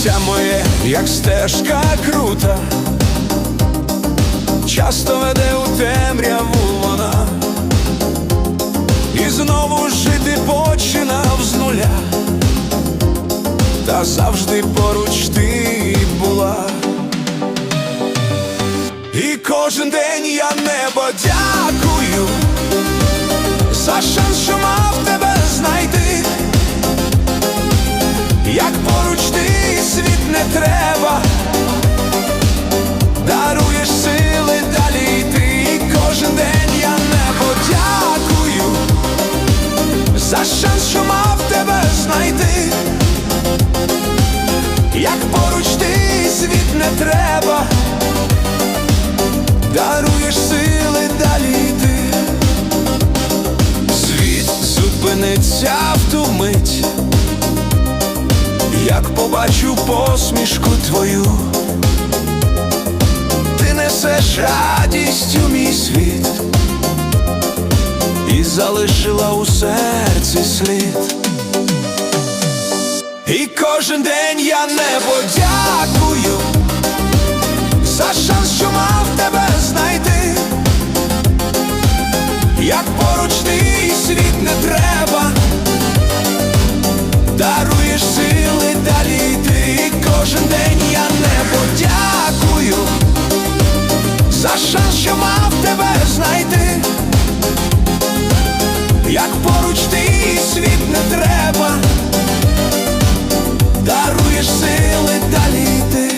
життя моє, як стежка крута, часто веде у темряву вона, і знову жити починав з нуля, та завжди поруч ти була. І кожен день я небо дякую за шанс, треба, даруєш сили далі йти. І кожен день я небо дякую за шанс, що мав тебе знайти. Як поруч ти світ не треба даруєш як побачу посмішку твою, ти несеш радість у мій світ і залишила у серці слід. І кожен день я небо дякую за шанс, Як поруч ти і світ не треба, даруєш сили далі йти.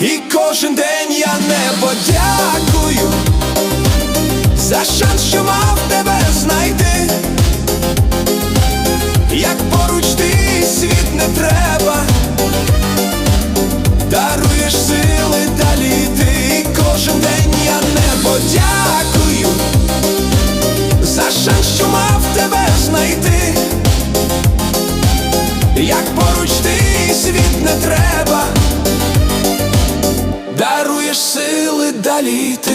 І кожен день я небо дякую за шанс, що мав тебе знайти. Як поруч ти світ не треба, даруєш сили далі йти. Кожен день я небо дякую за шанс, що мав тебе знайти. Як поруч ти світ не треба даруєш сили далі йти.